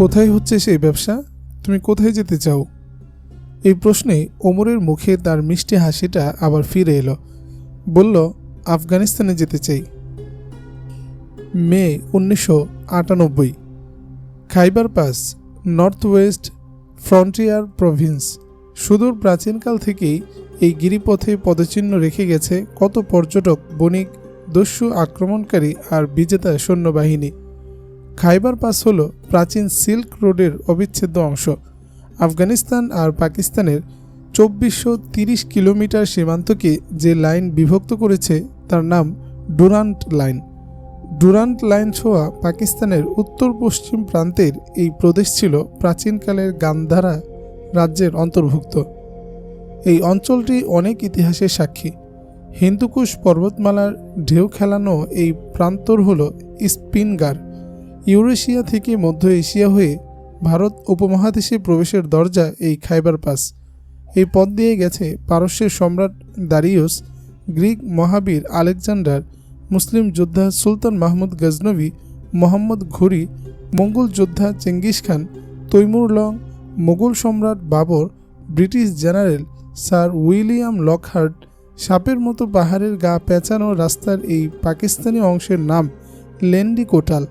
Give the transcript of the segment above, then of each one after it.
কোথায় হচ্ছে সেই ব্যবসা? তুমি কোথায় যেতে চাও? এই প্রশ্নে ওমরের মুখে তার মিষ্টি হাসিটা আবার ফিরে এলো। বলল, আফগানিস্তানে যেতে চাই। মে উনিশশো আটানব্বই। Khyber pass north west frontier province. সুদূর প্রাচীনকাল থেকেই এই গিরিপথে পদচিহ্ন রেখে গেছে কত পর্যটক, বণিক, দস্যু আক্রমণকারী আর বিজেতা সৈন্যবাহিনী। খাইবার পাস হল প্রাচীন সিল্ক রোডের অবিচ্ছেদ্য অংশ। আফগানিস্তান আর পাকিস্তানের চব্বিশশো তিরিশ কিলোমিটার সীমান্তকে যে লাইন বিভক্ত করেছে, তার নাম ডুরান্ট লাইন। ডুরান্ট লাইন ছোঁয়া পাকিস্তানের উত্তর পশ্চিম প্রান্তের এই প্রদেশ ছিল প্রাচীনকালের গান্ধারা রাজ্যের অন্তর্ভুক্ত। এই অঞ্চলটি অনেক ইতিহাসের সাক্ষী। হিন্দুকুশ পর্বতমালার ঢেউ খেলানো এই প্রান্তর হল স্পিনগার। ইউরেশিয়া থেকে মধ্য এশিয়া হয়ে ভারত উপমহাদেশে প্রবেশের দরজা এই খাইবার পাস। এই পথ দিয়ে গেছে পারস্যের সম্রাট দারিয়স, গ্রিক মহাবীর আলেকজান্ডার, মুসলিম যোদ্ধা সুলতান মাহমুদ গজনবী, মোহাম্মদ ঘুরি, মঙ্গল যোদ্ধা Genghis Khan, Timur Lang, Mughal সম্রাট Babur, British general sir William Lockhart, সাপের মতো পাহাড়ের গা পেঁচানো রাস্তার এই পাকিস্তানি অংশের নাম লেন্ডি কোটাল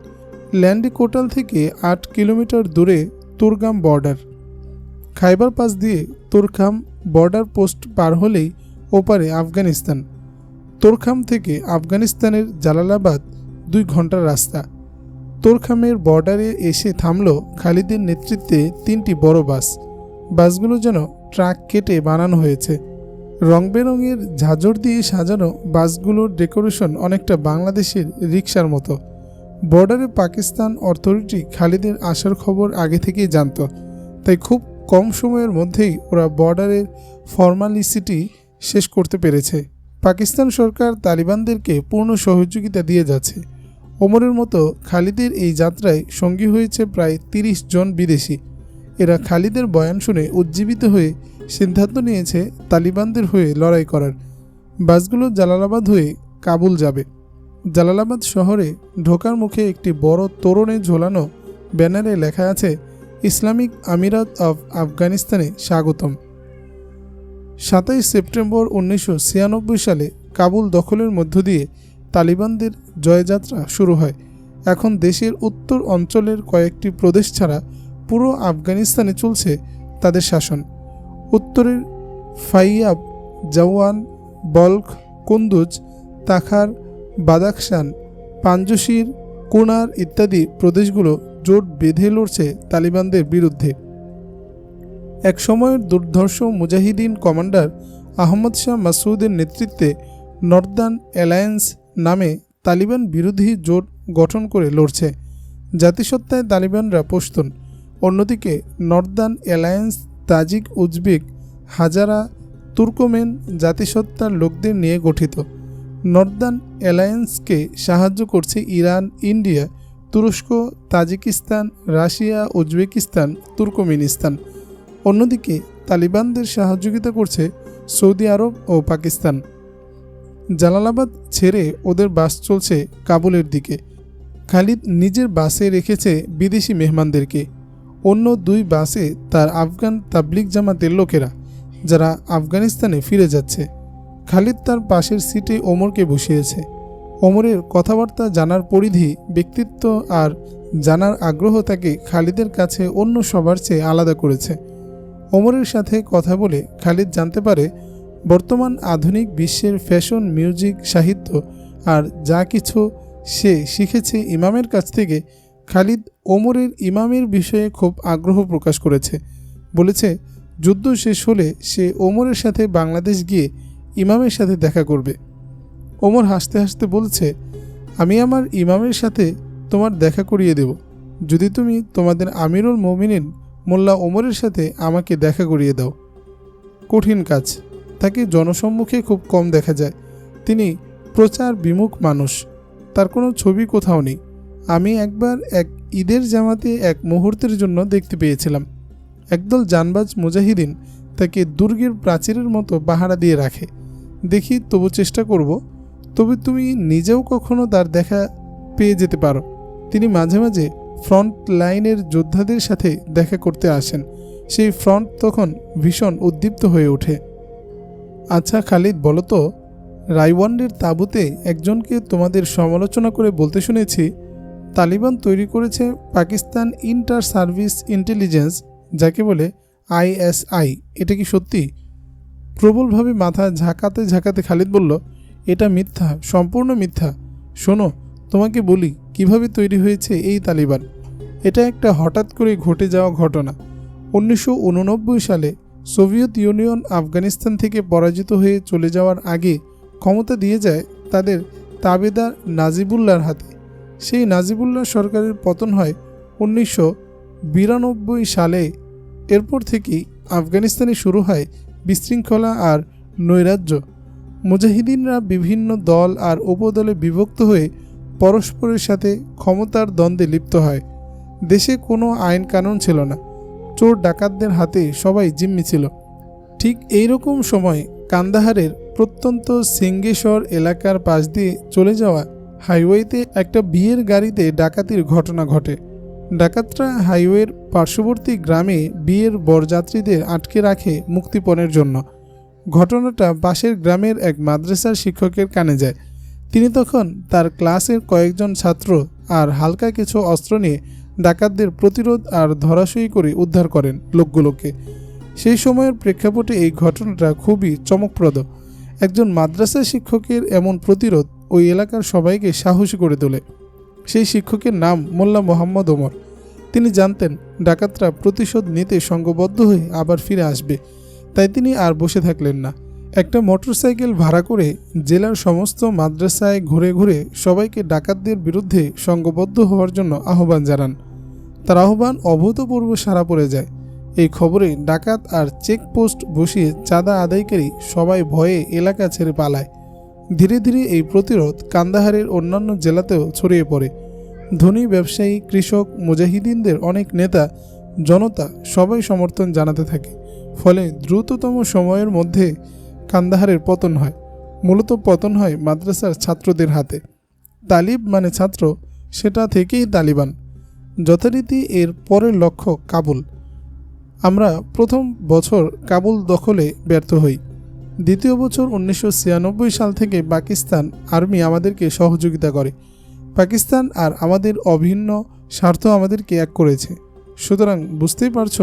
ল্যান্ডি কোটাল থেকে আট কিলোমিটার দূরে তুরগাম বর্ডার। খাইবার পাস দিয়ে তুরখাম বর্ডার পোস্ট পার হলেই ওপারে আফগানিস্তান। তোরখাম থেকে আফগানিস্তানের জালালাবাদ দুই ঘণ্টার রাস্তা। তোরখামের বর্ডারে এসে থামল খালিদের নেতৃত্বে তিনটি বড় বাস। বাসগুলো যেন ট্রাক কেটে বানানো হয়েছে। রং বেরঙের ঝাঁঝর দিয়ে সাজানো বাসগুলোর ডেকোরেশন অনেকটা বাংলাদেশের রিক্সার মতো। বর্ডারে পাকিস্তান অথরিটি খালিদের আসার খবর আগে থেকেই জানত, তাই খুব কম সময়ের মধ্যেই ওরা বর্ডারের ফর্মালিসিটি শেষ করতে পেরেছে। পাকিস্তান সরকার তালিবানদেরকে পূর্ণ সহযোগিতা দিয়ে যাচ্ছে। ওমরের মতো খালিদের এই যাত্রায় সঙ্গী হয়েছে প্রায় তিরিশ জন বিদেশি। এরা খালিদের বয়ান শুনে উজ্জীবিত হয়ে সিদ্ধান্ত নিয়েছে তালিবানদের হয়ে লড়াই করার। বাসগুলো জালালাবাদ হয়ে কাবুল যাবে। জালালাবাদ শহরে ঢোকার মুখে একটি বড় তোরণে ঝোলানো ব্যানারে লেখা আছে, ইসলামিক আমিরাত অফ আফগানিস্তানে স্বাগতম। সাতাইশ সেপ্টেম্বর উনিশশো ছিয়ানব্বই সালে কাবুল দখলের মধ্য দিয়ে তালিবানদের জয়যাত্রা শুরু হয়। এখন দেশের উত্তর অঞ্চলের কয়েকটি প্রদেশ ছাড়া পুরো আফগানিস্তানে চলছে তাদের শাসন। উত্তরের ফাইয়াব, জওয়ান বলখ কুন্দুজ, তাখার বাদাকশান পাঞ্জশির, কুনার ইত্যাদি প্রদেশগুলো জোট বেঁধে লড়ছে তালিবানদের বিরুদ্ধে। এক সময়ের দুর্ধর্ষ মুজাহিদিন কমান্ডার আহমদ শাহ মাসুদের নেতৃত্বে নর্দার্ন অ্যালায়েন্স নামে তালিবান বিরোধী জোট গঠন করে লড়ছে। জাতিসত্তায় তালিবানরা পশতুন অন্যদিকে Northern Alliance Tajik Uzbek Hazara Turkmen জাতিসত্তার লোকদের নিয়ে গঠিত। নর্দার্ন অ্যালায়েন্সকে সাহায্য করছে ইরান, ইন্ডিয়া, তুরস্ক, তাজিকিস্তান, রাশিয়া, উজবেকিস্তান, তুর্কমেনিস্তান। অন্যদিকে তালিবানদের সহযোগিতা করছে সৌদি আরব ও পাকিস্তান। জালালাবাদ ছেড়ে ওদের বাস চলছে কাবুলের দিকে। খালিদ নিজের বাসে রেখেছে বিদেশি মেহমানদেরকে। অন্য দুই বাসে তার আফগান তাবলিক জামাতের লোকেরা, যারা আফগানিস্তানে ফিরে যাচ্ছে। খালিদ তার পাশের সিটে ওমরকে বসিয়েছে। ওমরের কথাবার্তা জানার পরিধি, ব্যক্তিত্ব আর জানার আগ্রহ তাকে খালিদের কাছে অন্য সবার চেয়ে আলাদা করেছে। ওমরের সাথে কথা বলে খালিদ জানতে পারে, বর্তমান আধুনিক বিশ্বের ফ্যাশন, মিউজিক, সাহিত্য আর যা কিছু সে শিখেছে ইমামের কাছ থেকে, খালিদ ওমরের ইমামের বিষয়ে খুব আগ্রহ প্রকাশ করেছে। বলেছে, যুদ্ধ শেষ হলে সে ওমরের সাথে বাংলাদেশ গিয়ে ইমামের সাথে দেখা করবে। ওমর হাসতে হাসতে বলছে, আমি আমার ইমামের সাথে তোমার দেখা করিয়ে দেব। যদি তুমি তোমাদের আমিরুল মমিনিন মোল্লা ওমরের সাথে আমাকে দেখা করিয়ে দাও। কঠিন কাজ। তাকে জনসম্মুখে খুব কম দেখা যায়। তিনি প্রচার বিমুখ মানুষ। তার কোনো ছবি কোথাও নেই। আমি একবার এক ঈদের জামাতে এক মুহূর্তের জন্য দেখতে পেয়েছিলাম। একদল জানবাজ মুজাহিদিন তাকে দুর্গের প্রাচীরের মতো পাহারা দিয়ে রাখে। দেখি তবু চেষ্টা করব। তবে তুমি নিজেও কখনো তার দেখা পেয়ে যেতে পারো। তিনি মাঝে মাঝে ফ্রন্ট লাইনের যোদ্ধাদের সাথে দেখা করতে আসেন। সেই ফ্রন্ট তখন ভীষণ উদ্দীপ্ত হয়ে ওঠে। আচ্ছা খালিদ, বলো তো রাইওয়ান্ডের তাঁবুতে একজনকে তোমাদের সমালোচনা করে বলতে শুনেছি, তালিবান তৈরি করেছে পাকিস্তান ইন্টার সার্ভিস ইন্টেলিজেন্স, যাকে বলে আইএসআই। এটা কি সত্যি? প্রবলভাবে মাথা ঝাঁকাতে ঝাঁকাতে খালিদ বলল, এটা মিথ্যা, সম্পূর্ণ মিথ্যা। শোনো, তোমাকে বলি, কীভাবে তৈরি হয়েছে এই তালিবান? এটা একটা হঠাৎ করে ঘটে যাওয়া ঘটনা। উনিশশো উননব্বই সালে সোভিয়েত ইউনিয়ন আফগানিস্তান থেকে পরাজিত হয়ে চলে যাওয়ার আগে ক্ষমতা দিয়ে যায় তাদের তাবেদার নাজিবুল্লাহর হাতে। সেই নাজিবুল্লাহ সরকারের পতন হয় উনিশশো বিরানব্বই সালে। এরপর থেকেই আফগানিস্তানে শুরু হয় বিশৃঙ্খলা আর নৈরাজ্য। মুজাহিদিনরা বিভিন্ন দল আর উপদলে বিভক্ত হয়ে পরস্পরের সাথে ক্ষমতার দ্বন্দ্বে লিপ্ত হয়। দেশে কোনো আইন কানুন ছিল না। চোর ডাকাতদের হাতে সবাই জিম্মি ছিল। ঠিক এই রকম সময় কান্দাহারের প্রত্যন্ত সিঙ্গেশ্বর এলাকার পাশ দিয়ে চলে যাওয়া হাইওয়েতে একটা বিয়ের গাড়িতে ডাকাতির ঘটনা ঘটে। ডাকাতরা হাইওয়ের পার্শ্ববর্তী গ্রামে বিয়ের বরযাত্রীদের আটকে রাখে মুক্তিপণের জন্য। ঘটনাটা পাশের গ্রামের এক মাদ্রাসার শিক্ষকের কানে যায়। তিনি তখন তার ক্লাসের কয়েকজন ছাত্র আর হালকা কিছু অস্ত্র নিয়ে ডাকাতদের প্রতিরোধ আর ধরাশয়ী করে উদ্ধার করেন লোকগুলোকে। সেই সময়ের প্রেক্ষাপটে এই ঘটনাটা খুবই চমকপ্রদ। একজন মাদ্রাসা শিক্ষকের এমন প্রতিরোধ ওই এলাকার সবাইকে সাহসী করে তোলে। সেই শিক্ষকের নাম মোল্লা মোহাম্মদ ওমর। তিনি জানতেন ডাকাতরা প্রতিশোধ নিতে সঙ্গবদ্ধ হয়ে আবার ফিরে আসবে, তাই তিনি আর বসে থাকলেন না। একটা মোটরসাইকেল ভাড়া করে জেলার সমস্ত মাদ্রাসায় ঘুরে ঘুরে সবাইকে ডাকাতদের বিরুদ্ধে সঙ্গবদ্ধ হওয়ার জন্য আহ্বান জানান। তার আহ্বান অভূতপূর্ব সারা পড়ে যায়। এই খবরে ডাকাত আর চেকপোস্ট বসিয়ে চাঁদা আদায়কারী সবাই ভয়ে এলাকা ছেড়ে পালায়। ধীরে ধীরে এই প্রতিরোধ কান্দাহারের অন্যান্য জেলাতেও ছড়িয়ে পড়ে। ধনী ব্যবসায়ী, কৃষক, মুজাহিদিনদের অনেক নেতা, জনতা সবাই সমর্থন জানাতে থাকে। ফলে দ্রুততম সময়ের মধ্যে কান্দাহারের পতন হয়। মূলত পতন হয় মাদ্রাসার ছাত্রদের হাতে। তালিব মানে ছাত্র, সেটা থেকেই তালিবান। যথারীতি এর পরের লক্ষ্য কাবুল। আমরা প্রথম বছর কাবুল দখলে ব্যর্থ হই। দ্বিতীয় বছর উনিশশো ছিয়ানব্বই সাল থেকে পাকিস্তান আর্মি আমাদেরকে সহযোগিতা করে। পাকিস্তান আর আমাদের অভিন্ন স্বার্থ আমাদেরকে এক করেছে। সুতরাং বুঝতেই পারছ,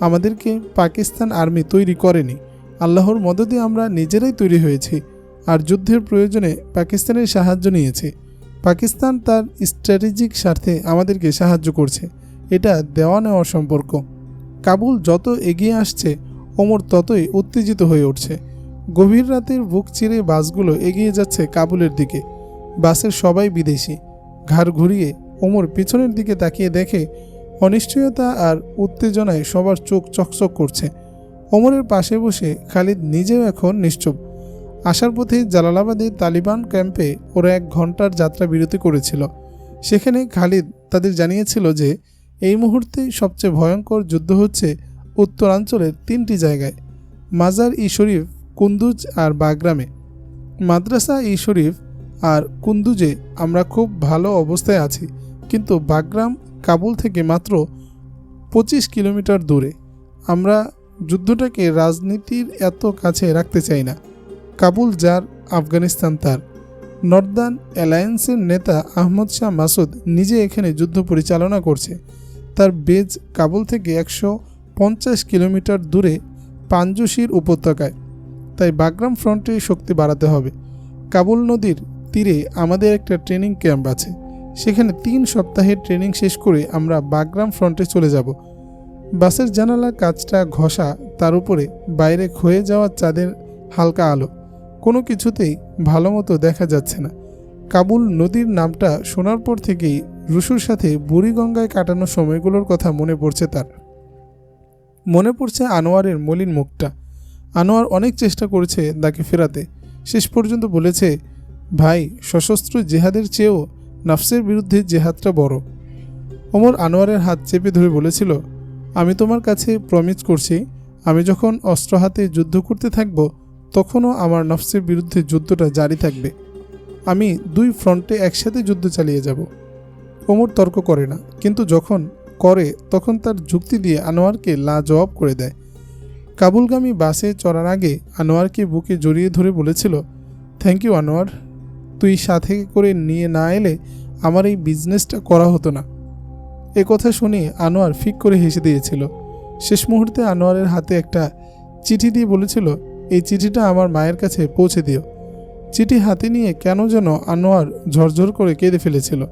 আমাদেরকে পাকিস্তান আর্মি তৈরি করেনি। আল্লাহর মদতে আমরা নিজেরাই তৈরি হয়েছি আর যুদ্ধের প্রয়োজনে পাকিস্তানের সাহায্য নিয়েছে। পাকিস্তান তার স্ট্র্যাটেজিক স্বার্থে আমাদেরকে সাহায্য করছে। এটা দেওয়া নেওয়ার সম্পর্ক। কাবুল যত এগিয়ে আসছে, ওমর ততই উত্তেজিত হয়ে উঠছে। গভীর রাতের বুক চিরে বাসগুলো এগিয়ে যাচ্ছে কাবুলের দিকে। বাসের সবাই বিদেশি। ঘাড় ঘুরিয়ে ওমর পিছনের দিকে তাকিয়ে দেখে অনিশ্চয়তা আর উত্তেজনায় সবার চোখ চকচক করছে। ওমরের পাশে বসে খালিদ নিজেও এখন নিশ্চুপ। আসার পথে জালালাবাদে তালিবান ক্যাম্পে ওরা এক ঘণ্টার যাত্রা বিরতি করেছিল। সেখানে খালিদ তাদের জানিয়েছিল যে, এই মুহূর্তে সবচেয়ে ভয়ঙ্কর যুদ্ধ হচ্ছে উত্তরাঞ্চলের তিনটি জায়গায়। মাজার ই শরীফ কুন্দুজ আর বাগরামে। মাদ্রাসা ই শরীফ আর কুন্দুজে আমরা খুব ভালো অবস্থায় আছি, কিন্তু বাগরাম কাবুল থেকে মাত্র পঁচিশ কিলোমিটার দূরে। আমরা যুদ্ধটাকে রাজনীতির এত কাছে রাখতে চাই না। কাবুল যার, আফগানিস্তান তার। নর্দার্ন অ্যালায়েন্সের নেতা আহমদ শাহ মাসুদ নিজে এখানে যুদ্ধ পরিচালনা করছে। তার বেজ কাবুল থেকে একশো পঞ্চাশ কিলোমিটার দূরে পাঞ্জুশির উপত্যকায়। তাই বাগরাম ফ্রন্টে শক্তি বাড়াতে হবে। কাবুল নদীর তীরে আমাদের একটা ট্রেনিং ক্যাম্প আছে। সেখানে তিন সপ্তাহের ট্রেনিং শেষ করে আমরা বাগরাম ফ্রন্টে চলে যাব। বাসের জানালা কাজটা ঘষা, তার উপরে বাইরে ক্ষয়ে যাওয়া চাঁদের হালকা আলো। কোনো কিছুতেই ভালো মতো দেখা যাচ্ছে না। কাবুল নদীর নামটা শোনার পর থেকেই রুশুর সাথে বুড়িগঙ্গায় কাটানো সময়গুলোর কথা মনে পড়ছে তার। মনে পড়ছে আনোয়ারের মলিন মুখটা। আনোয়ার অনেক চেষ্টা করেছে তাকে ফেরাতে। শেষ পর্যন্ত বলেছে, ভাই, সশস্ত্র জেহাদের চেয়েও নাফসের বিরুদ্ধে জেহাদটা বড়। ওমর আনোয়ারের হাত চেপে ধরে বলেছিল, আমি তোমার কাছে প্রমিস করছি, আমি যখন অস্ত্র হাতে যুদ্ধ করতে থাকব, তখনও আমার নফসের বিরুদ্ধে যুদ্ধটা জারি থাকবে। আমি দুই ফ্রন্টে একসাথে যুদ্ধ চালিয়ে যাব। ওমর তর্ক করে না, কিন্তু যখন করে, তখন তার যুক্তি দিয়ে আনোয়ারকে লাজবাব করে দেয়। কাবুলগামী বাসে চড়ার আগে আনোয়ারকে বুকে জড়িয়ে ধরে বলেছিল থ্যাংক ইউ আনোয়ার। তুই সাথে করে নিয়ে না এলে আমার এই বিজনেসটা করা হতো না। এ কথা শুনে আনোয়ার ফিক করে হেসে দিয়েছিল। শেষ মুহূর্তে আনোয়ারের হাতে একটা চিঠি দিয়ে বলেছিল, এই চিঠিটা আমার মায়ের কাছে পৌঁছে দিও। চিঠি হাতে নিয়ে কেন যেন আনোয়ার ঝরঝর করে কেঁদে ফেলেছিল।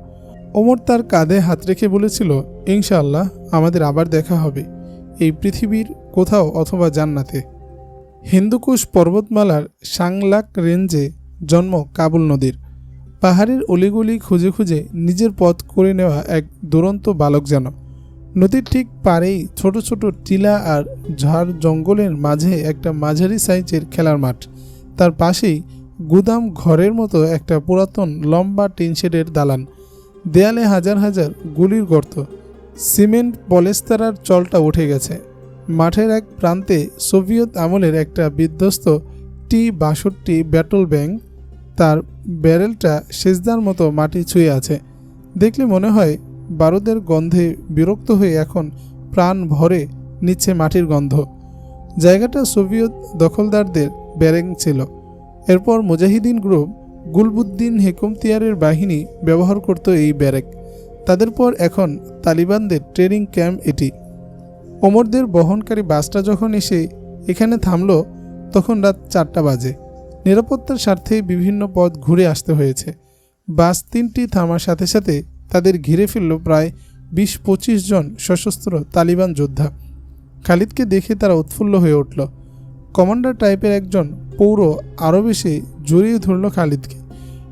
ওমর তার কাঁধে হাত রেখে বলেছিল, ইনশাআল্লাহ, আমাদের আবার দেখা হবে। এই পৃথিবীর কোথাও অথবা জান্নাতে। হিন্দুকুশ পর্বতমালার সাংলাক রেঞ্জে জন্ম কাবুল নদীর। পাহাড়ের অলিগুলি খুঁজে খুঁজে নিজের পথ করে নেওয়া এক দুরন্ত বালক যেন। নদীর ঠিক পাড়েই ছোট ছোট টিলা আর ঝাড় জঙ্গলের মাঝে একটা মাঝারি সাইজের খেলার মাঠ। তার পাশেই গুদাম ঘরের মতো একটা পুরাতন লম্বা টিনশেডের দালান। দেয়ালে হাজার হাজার গুলির গর্ত। সিমেন্ট পলেস্তারার চলটা উঠে গেছে। মাঠের এক প্রান্তে সোভিয়েত আমলের একটা বিধ্বস্ত টি বাষট্টি ব্যাটল ব্যাংক, তার ব্যারেলটা সেজদার মতো মাটি ছুঁয়ে আছে। দেখলে মনে হয় বারুদের গন্ধে বিরক্ত হয়ে এখন প্রাণ ভরে নিচ্ছে মাটির গন্ধ। জায়গাটা সোভিয়েত দখলদারদের ব্যারেং ছিল। এরপর মুজাহিদিন গ্রুপ গুলবুদ্দিন হেকুমতিয়ারের বাহিনী ব্যবহার করত এই ব্যারেক। তাদের পর এখন তালিবানদের ট্রেনিং ক্যাম্প এটি। ওমরদের বহনকারী বাসটা যখন এসে এখানে থামল, তখন রাত চারটা বাজে। নিরাপত্তার স্বার্থে বিভিন্ন পথ ঘুরে আসতে হয়েছে। বাস তিনটি থামার সাথে সাথে তাদের ঘিরে ফেলল প্রায় বিশ পঁচিশ জন সশস্ত্র তালিবান যোদ্ধা। খালিদকে দেখে তারা উৎফুল্ল হয়ে উঠল। কমান্ডার টাইপের একজন পৌর আরও বেশি জড়িয়ে ধরল খালিদকে।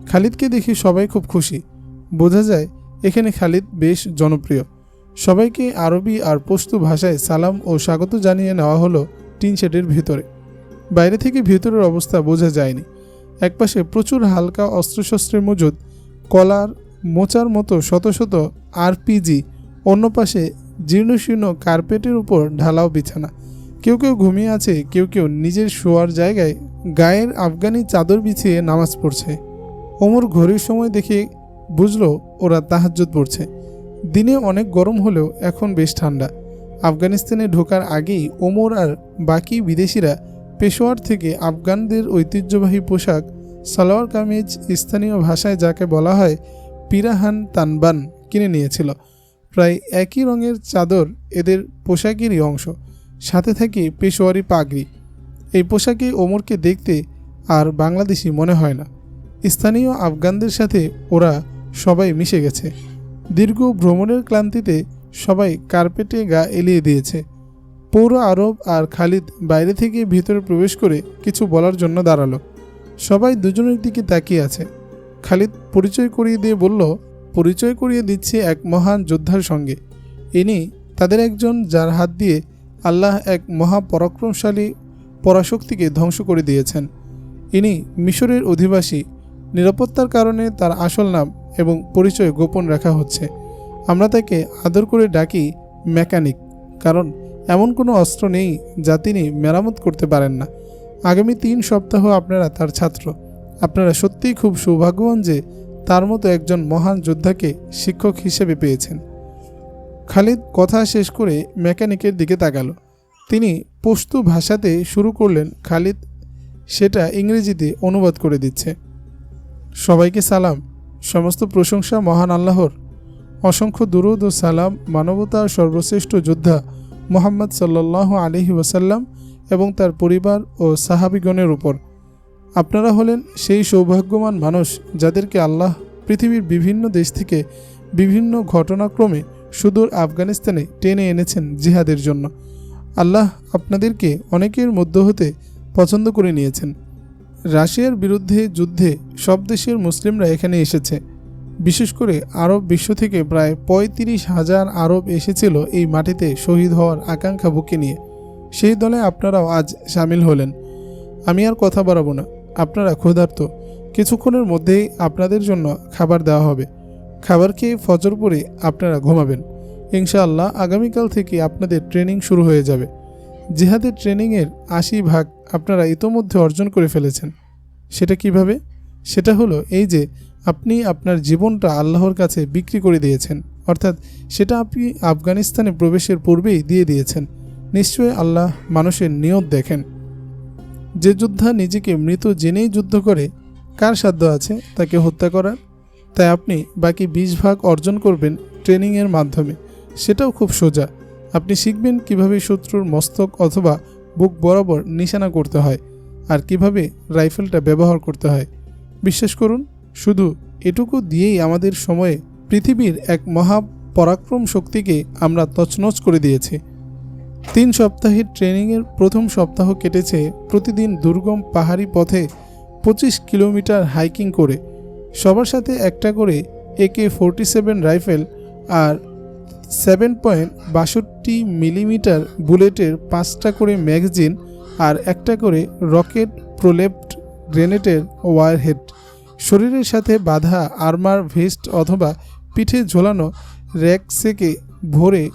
খালিদকে দেখে সবাই খুব খুশি। বোঝা যায় এখানে খালিদ বেশ জনপ্রিয়। সবাইকে আরবি আর পশতু ভাষায় সালাম ও স্বাগত জানিয়ে নেওয়া হলো টিন শেডের ভেতরে। বাইরে থেকে ভেতরের অবস্থা বোঝা যায়নি। একপাশে প্রচুর হালকা অস্ত্রশস্ত্রের মজুদ, কলার মোচার মতো শত শত আরপিজি অন্য পাশে জীর্ণশীর্ণ কার্পেটের উপর ঢালাও বিছানা। কেউ কেউ ঘুমিয়ে আছে, কেউ কেউ নিজের শোয়ার জায়গায় গায়ের আফগানি চাদর বিছিয়ে নামাজ পড়ছে। ওমর ঘড়ির সময় দেখে বুঝলো, ওরা তাহাজ্জুদ পড়ছে। দিনে অনেক গরম হলেও এখন বেশ ঠান্ডা। আফগানিস্তানে ঢোকার আগেই ওমর আর বাকি বিদেশিরা পেশোয়ার থেকে আফগানদের ঐতিহ্যবাহী পোশাক, সালোয়ার কামিজ, স্থানীয় ভাষায় যাকে বলা হয় পিরাহান তানবান কিনে নিয়েছিল। প্রায় একই রঙের চাদর এদের পোশাকেরই অংশ। সাথে থাকে পেশোয়ারি পাগড়ি। এই পোশাকে ওমরকে দেখতে আর বাংলাদেশি মনে হয় না। স্থানীয় আফগানদের সাথে ওরা সবাই মিশে গেছে। দীর্ঘ ভ্রমণের ক্লান্তিতে সবাই কার্পেটে গা এলিয়ে দিয়েছে। পৌর আরব আর খালিদ বাইরে থেকে ভিতরে প্রবেশ করে কিছু বলার জন্য দাঁড়াল। সবাই দুজনের দিকে তাকিয়ে আছে। খালিদ পরিচয় করিয়ে দিয়ে বলল, পরিচয় করিয়ে দিচ্ছে এক মহান যোদ্ধার সঙ্গে। ইনি তাদের একজন যার হাত দিয়ে আল্লাহ এক মহা পরাক্রমশালী পরাশক্তিকে ধ্বংস করে দিয়েছেন। ইনি মিশরের অধিবাসী। নিরাপত্তার কারণে তার আসল নাম এবং পরিচয় গোপন রাখা হচ্ছে। আমরা তাকে আদর করে ডাকি মেকানিক, কারণ এমন কোনো অস্ত্র নেই যা তিনি মেরামত করতে পারেন না। আগামী তিন সপ্তাহ আপনারা তার ছাত্র। আপনারা সত্যিই খুব সৌভাগ্যবান যে তার মতো একজন মহান যোদ্ধাকে শিক্ষক হিসেবে পেয়েছেন। খালিদ কথা শেষ করে মেকানিকের দিকে তাকালো। তিনি পশতু ভাষাতে শুরু করলেন, খালিদ, সেটা ইংরেজিতে অনুবাদ করে দিচ্ছে। সবাইকে সালাম। সমস্ত প্রশংসা মহান আল্লাহর। অসংখ্য দুরুদ ও সালাম মানবতার সর্বশ্রেষ্ঠ যোদ্ধা মোহাম্মদ সাল্লাহ আলহি ওয়াসাল্লাম এবং তার পরিবার ও সাহাবিগণের উপর। আপনারা হলেন সেই সৌভাগ্যবান মানুষ যাদেরকে আল্লাহ পৃথিবীর বিভিন্ন দেশ থেকে বিভিন্ন ঘটনাক্রমে সুদূর আফগানিস্তানে টেনে এনেছেন জিহাদের জন্য। আল্লাহ আপনাদেরকে অনেকের মধ্য হতে পছন্দ করে নিয়েছেন। রাশিয়ার বিরুদ্ধে যুদ্ধে সব দেশের মুসলিমরা এখানে এসেছে। বিশেষ করে আরব বিশ্ব থেকে প্রায় পঁয়ত্রিশ হাজার আরব এসেছিল এই মাটিতে শহীদ হওয়ার আকাঙ্ক্ষা বুকে নিয়ে। সেই দলে আপনারাও আজ সামিল হলেন। আমি আর কথা বাড়াবো না। আপনারা ক্ষুধার্ত। কিছুক্ষণের মধ্যেই আপনাদের জন্য খাবার দেওয়া হবে। খাবার খেয়ে ফজর পরে আপনারা ঘুমাবেন। ইনশাআল্লাহ আগামীকাল থেকে আপনাদের ট্রেনিং শুরু হয়ে যাবে। জিহাদের ট্রেনিংয়ের আশি ভাগ আপনারা ইতোমধ্যে অর্জন করে ফেলেছেন। সেটা কীভাবে? সেটা হলো এই যে, আপনি আপনার জীবনটা আল্লাহর কাছে বিক্রি করে দিয়েছেন। অর্থাৎ সেটা আপনি আফগানিস্তানে প্রবেশের পূর্বেই দিয়ে দিয়েছেন। নিশ্চয়ই আল্লাহ মানুষের নিয়ত দেখেন। যে যোদ্ধা নিজেকে মৃত জেনেই যুদ্ধ করে, কার সাধ্য আছে তাকে হত্যা করার? তাই আপনি বাকি বিশ ভাগ অর্জন করবেন ট্রেনিংয়ের মাধ্যমে। সেটাও খুব সোজা। আপনি শিখবেন কীভাবে শত্রুর মস্তক অথবা বুক বরাবর নিশানা করতে হয় আর কীভাবে রাইফেলটা ব্যবহার করতে হয়। বিশ্বাস করুন, শুধু এটুকু দিয়েই আমাদের সময়ে পৃথিবীর এক মহা পরাক্রম শক্তিকে আমরা তছনছ করে দিয়েছি। তিন সপ্তাহের ট্রেনিংয়ের প্রথম সপ্তাহ কেটেছে প্রতিদিন দুর্গম পাহাড়ি পথে পঁচিশ কিলোমিটার হাইকিং করে। সবার সাথে একটা করে একে ফোরটি সেভেন রাইফেল আর সেভেন পয়েন্ট বাষট্টি মিলিমিটার বুলেটের পাঁচটা করে ম্যাগজিন আর একটা করে রকেট প্রোলেপ্ট গ্রেনেডের ওয়ারহেড। শরীরের সাথে বাঁধা, আর্মার ভেস্ট অথবা পিঠে ঝোলানো র্যাকসেকে ভরে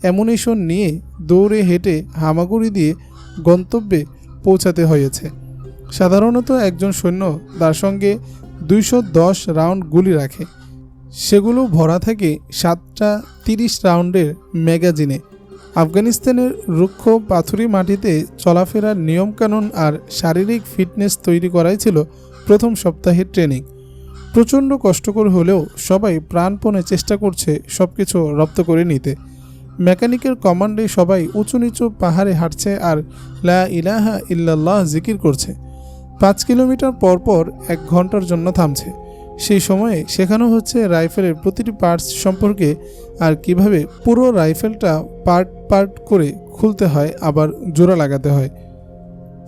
অ্যামুনেশন নিয়ে দৌড়ে হেঁটে হামাগুড়ি দিয়ে গন্তব্যে পৌঁছাতে হয়েছে। সাধারণত একজন সৈন্য তার সঙ্গে দুইশো দশ রাউন্ড গুলি রাখে। সেগুলো ভরা থাকে সাতটা তিরিশ রাউন্ডের ম্যাগাজিনে। আফগানিস্তানের রুক্ষ পাথুরি মাটিতে চলাফেরার নিয়মকানুন আর শারীরিক ফিটনেস তৈরি করাই ছিল প্রথম সপ্তাহের ট্রেনিং। প্রচণ্ড কষ্টকর হলেও সবাই প্রাণপণে চেষ্টা করছে সব কিছু রপ্ত করে নিতে। মেকানিকের কমান্ডে সবাই উঁচু নিচু পাহাড়ে হাঁটছে আর লা ইলাহা ইল্লাল্লাহ জিকির করছে। পাঁচ কিলোমিটার পর পর এক ঘণ্টার জন্য থামছে। সেই সময়ে শেখানো হচ্ছে রাইফেলের প্রতিটি পার্টস সম্পর্কে আর কীভাবে পুরো রাইফেলটা পার্ট পার্ট করে খুলতে হয়, আবার জোড়া লাগাতে হয়।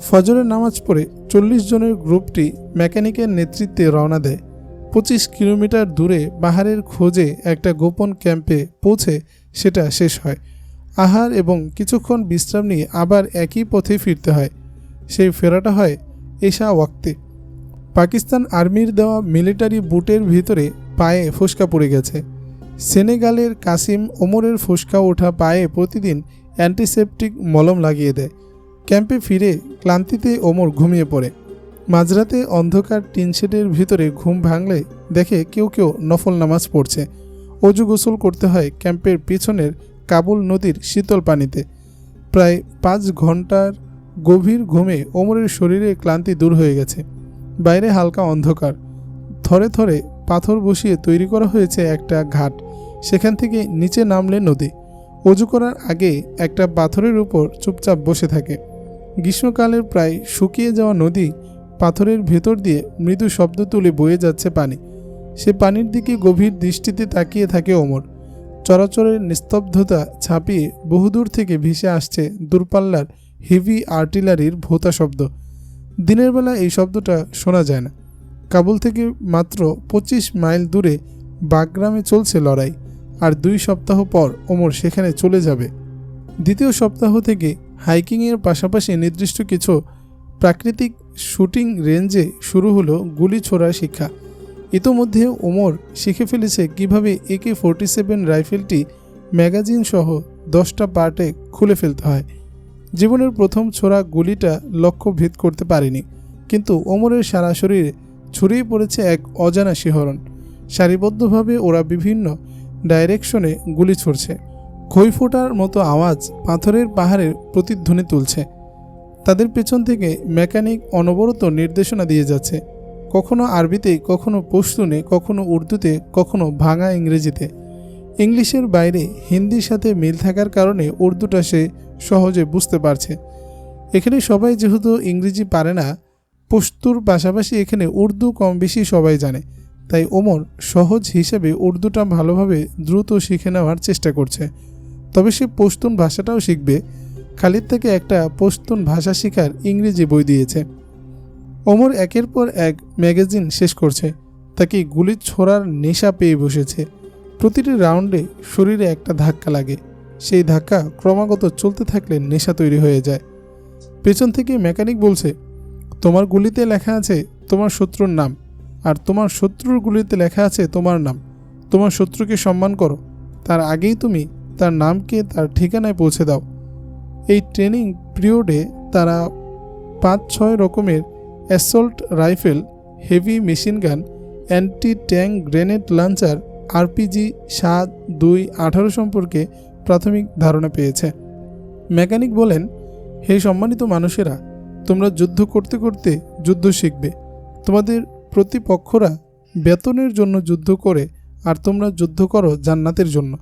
ফজরের নামাজ পড়ে চল্লিশ জনের গ্রুপটি মেকানিকের নেতৃত্বে রওনা দেয়। পঁচিশ কিলোমিটার দূরে পাহাড়ের খোঁজে একটা গোপন ক্যাম্পে পৌঁছে সেটা শেষ হয়। আহার এবং কিছুক্ষণ বিশ্রাম নিয়ে আবার একই পথে ফিরতে হয়। সেই ফেরাটা হয় এশা ওয়াক্তে। পাকিস্তান আর্মির দেওয়া মিলিটারি বুটের ভিতরে পায়ে ফোসকা পড়ে গেছে। সেনেগালের কাসিম ওমরের ফোসকা ওঠা পায়ে প্রতিদিন অ্যান্টিসেপটিক মলম লাগিয়ে দেয়। ক্যাম্পে ফিরে ক্লান্তিতে ওমর ঘুমিয়ে পড়ে। মাঝরাতে অন্ধকার টিনশেডের ভিতরে ঘুম ভাঙলে দেখে কেউ কেউ নফল নামাজ পড়ছে। অজু গোসল করতে হয় ক্যাম্পের পিছনের কাবুল নদীর শীতল পানিতে। প্রায় পাঁচ ঘণ্টার গভীর ঘুমে ওমরের শরীরে ক্লান্তি দূর হয়ে গেছে। বাইরে হালকা অন্ধকার। থরে থরে পাথর বসিয়ে তৈরি করা হয়েছে একটা ঘাট। সেখান থেকে নিচে নামলে নদী। অজু করার আগে একটা পাথরের উপর চুপচাপ বসে থাকে। গ্রীষ্মকালের প্রায় শুকিয়ে যাওয়া নদী পাথরের ভেতর দিয়ে মৃদু শব্দ তুলে বয়ে যাচ্ছে পানি। সে পানির দিকে গভীর দৃষ্টিতে তাকিয়ে থাকে ওমর। চরাচরের নিস্তব্ধতা ছাপিয়ে বহুদূর থেকে ভেসে আসছে দূরপাল্লার হেভি আর্টিলারির ভোতা শব্দ। দিনের বেলা এই শব্দটা শোনা যায় না। কাবুল থেকে মাত্র পঁচিশ মাইল দূরে বাগগ্রামে চলছে লড়াই, আর দুই সপ্তাহ পর ওমর সেখানে চলে যাবে। দ্বিতীয় সপ্তাহ থেকে হাইকিংয়ের পাশাপাশি নির্দিষ্ট কিছু প্রাকৃতিক শুটিং রেঞ্জে শুরু হলো গুলি ছোড়ার শিক্ষা। ইতোমধ্যে ওমর শিখে ফেলেছে কীভাবে একে ফোরটি সেভেন রাইফেলটি ম্যাগাজিন সহ দশটা পার্টে খুলে ফেলতে হয়। জীবনের প্রথম ছোড়া গুলিটা লক্ষ্য ভেদ করতে পারেনি। কিন্তু ওমরের সারা শরীরে ছড়িয়ে পড়েছে এক অজানা শিহরণ। সারিবদ্ধভাবে ওরা বিভিন্ন ডাইরেকশনে গুলি ছড়ছে। খই ফোটার মতো আওয়াজ পাথরের পাহাড়ের প্রতিধ্বনি তুলছে। তাদের পেছন থেকে মেকানিক অনবরত নির্দেশনা দিয়ে যাচ্ছে। কখনো আরবিতে, কখনো পশতুনে, কখনো উর্দুতে, কখনো ভাঙা ইংরেজিতে। ইংলিশের বাইরে হিন্দির সাথে মিল থাকার কারণে উর্দুটা সে সহজে বুঝতে পারছে। এখানে সবাই যেহেতু ইংরেজি পারে না পশতুর পাশাপাশি এখানে উর্দু কম বেশি সবাই জানে। তাই ওমর সহজ হিসেবে উর্দুটা ভালোভাবে দ্রুত শিখে নেওয়ার চেষ্টা করছে। তবে সে পশতুন ভাষাটাও শিখবে। খালিদ থেকে একটা পশতুন ভাষা শেখার ইংরেজি বই দিয়েছে। ওমর একের পর এক ম্যাগাজিন শেষ করছে। তাকে গুলি ছোড়ার নেশা পেয়ে বসেছে। প্রতিটি রাউন্ডে শরীরে একটা ধাক্কা লাগে। সেই ধাক্কা ক্রমাগত চলতে থাকলে নেশা তৈরি হয়ে যায়। পেছন থেকে মেকানিক বলছে, তোমার গুলিতে লেখা আছে তোমার শত্রুর নাম, আর তোমার শত্রুর গুলিতে লেখা আছে তোমার নাম। তোমার শত্রুকে সম্মান করো। তার আগেই তুমি তার নামকে তার ঠিকানায় পৌঁছে দাও। এই ট্রেনিং পিরিয়ডে তারা পাঁচ ছয় রকমের assault rifle, heavy machine gun anti tank grenade launcher, RPG সাত দুই আঠারো সম্পর্কে প্রাথমিক ধারণা পেয়েছে। মেকানিক বলেন, হে সম্মানিত মানুষেরা, তোমরা যুদ্ধ করতে করতে যুদ্ধ শিখবে। তোমাদের প্রতিপক্ষরা বেতনের জন্য যুদ্ধ করে, আর তোমরা যুদ্ধ করো জান্নাতের জন্য।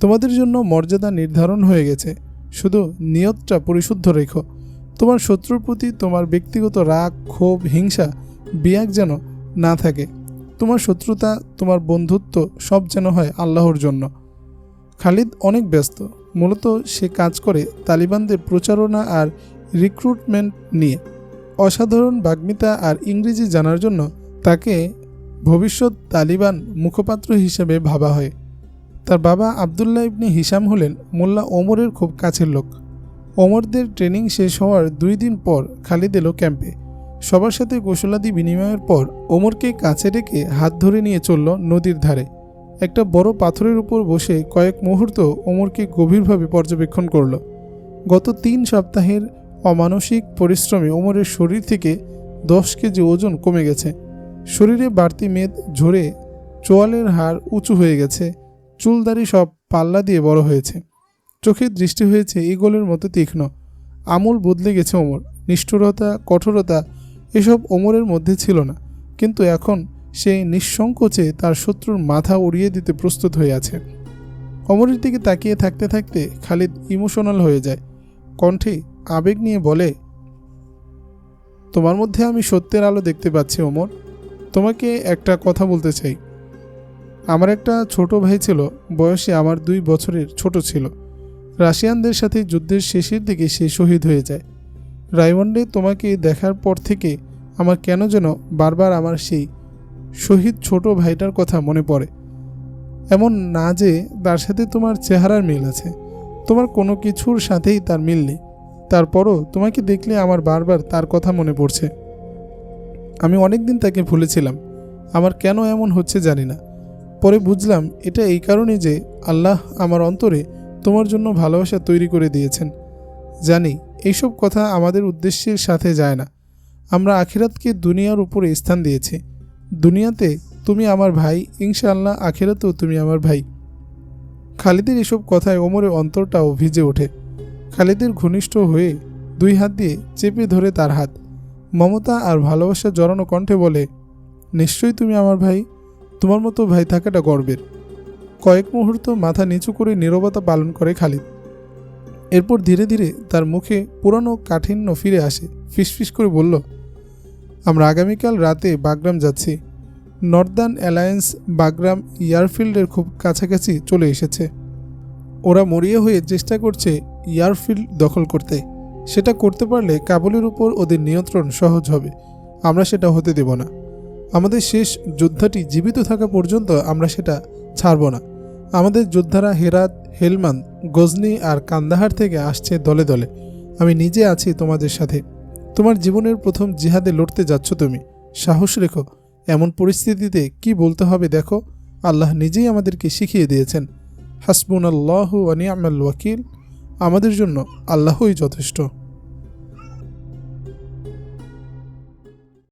তোমাদের জন্য মর্যাদা নির্ধারণ হয়ে গেছে। শুধু নিয়তটা পরিশুদ্ধ রেখো। তোমার শত্রুর প্রতি তোমার ব্যক্তিগত রাগ, ক্ষোভ, হিংসা বিয়াক যেন না থাকে। তোমার শত্রুতা, তোমার বন্ধুত্ব সব যেন হয় আল্লাহর জন্য। খালিদ অনেক ব্যস্ত। মূলত সে কাজ করে তালিবানদের প্রচারণা আর রিক্রুটমেন্ট নিয়ে। অসাধারণ বাগ্মিতা আর ইংরেজি জানার জন্য তাকে ভবিষ্যৎ তালিবান মুখপাত্র হিসেবে ভাবা হয়। তার বাবা আবদুল্লাহ ইবনে হিসাম হলেন মোল্লা ওমরের খুব কাছের লোক। ওমরদের ট্রেনিং শেষ হওয়ার দুই দিন পর খালিদ এলো ক্যাম্পে। সবার সাথে গোসলাদি বিনিময়ের পর ওমরকে কাছে রেখে হাত ধরে নিয়ে চলল নদীর ধারে। একটা বড় পাথরের উপর বসে কয়েক মুহূর্ত ওমরকে গভীরভাবে পর্যবেক্ষণ করল। গত তিন সপ্তাহের অমানসিক পরিশ্রমে ওমরের শরীর থেকে দশ কেজি ওজন কমে গেছে। শরীরে বাড়তি মেদ ঝরে চোয়ালের হাড় উঁচু হয়ে গেছে চুলদারি সব পাল্লা দিয়ে বড় হয়েছে। চোখের দৃষ্টি হয়েছে ইগলের মতো তীক্ষ্ণ। আমূল বদলে গেছে ওমর। নিষ্ঠুরতা, কঠোরতা এসব ওমরের মধ্যে ছিল না। কিন্তু এখন সে নিঃসংকোচে তার শত্রুর মাথা উড়িয়ে দিতে প্রস্তুত হয়ে আছে। অমরের দিকে তাকিয়ে থাকতে থাকতে খালিদ ইমোশনাল হয়ে যায়। কণ্ঠে আবেগ নিয়ে বলে, তোমার মধ্যে আমি সত্যের আলো দেখতে পাচ্ছি, ওমর। তোমাকে একটা কথা বলতে চাই। আমার একটা ছোট ভাই ছিল, বয়সে আমার দুই বছরের ছোট ছিল। রাশিয়ানদের সাথে যুদ্ধের শেষের দিকে সে শহীদ হয়ে যায়। রাইমন্ডে তোমাকে দেখার পর থেকে আমার কেন যেন বারবার আমার সেই শহীদ ছোট ভাইটার কথা মনে পড়ে। এমন না যে তার সাথে তোমার চেহারার মিল আছে। তোমার কোনো কিছুর সাথেই তার মিল নেই। তারপরও তোমাকে দেখলে আমার বারবার তার কথা মনে পড়ছে। আমি অনেকদিন তাকে ভুলেছিলাম। আমার কেন এমন হচ্ছে জানি না। পরে বুঝলাম এটা এই কারণে যে আল্লাহ আমার অন্তরে তোমার জন্য ভালোবাসা তৈরি করে দিয়েছেন। জানি এইসব কথা আমাদের উদ্দেশ্যের সাথে যায় না। আমরা আখিরাতকে দুনিয়ার উপরে স্থান দিয়েছি। দুনিয়াতে তুমি আমার ভাই, ইনশাআল্লাহ আখেরাতেও তুমি আমার ভাই। খালিদের এসব কথায় ওমরের অন্তরটাও ভিজে ওঠে। খালিদের ঘনিষ্ঠ হয়ে দুই হাত দিয়ে চেপে ধরে তার হাত। মমতা আর ভালোবাসা জড়ানো কণ্ঠে বলে, নিশ্চয়ই তুমি আমার ভাই। তোমার মতো ভাই থাকাটা গর্বের। কয়েক মুহূর্ত মাথা নিচু করে নীরবতা পালন করে খালিদ। এরপর ধীরে ধীরে তার মুখে পুরানো কাঠিন্য ফিরে আসে। ফিসফিস করে বলল আমরা আগামীকাল রাতে বাগরাম যাচ্ছি। নর্দার্ন অ্যালায়েন্স বাগরাম এয়ারফিল্ডের খুব কাছাকাছি চলে এসেছে। ওরা মরিয়া হয়ে চেষ্টা করছে এয়ারফিল্ড দখল করতে। সেটা করতে পারলে কাবুলের উপর ওদের নিয়ন্ত্রণ সহজ হবে। আমরা সেটা হতে দেব না। আমাদের শেষ যোদ্ধাটি জীবিত থাকা পর্যন্ত আমরা সেটা ছাড়ব না। আমাদের যোদ্ধারা হেরাত, হেলমান, গজনি আর কান্দাহার থেকে আসছে দলে দলে। আমি নিজে আছি তোমাদের সাথে। তোমার জীবনের প্রথম জিহাদে লড়তে যাচ্ছ তুমি। সাহস রেখো। এমন পরিস্থিতিতে কি বলতে হবে দেখো। আল্লাহ নিজেই আমাদেরকে শিখিয়ে দিয়েছেন। হাসবুন আল্লাহ ওয়ানিয়ামাল ওয়াকিল। আমাদের জন্য আল্লাহই যথেষ্ট।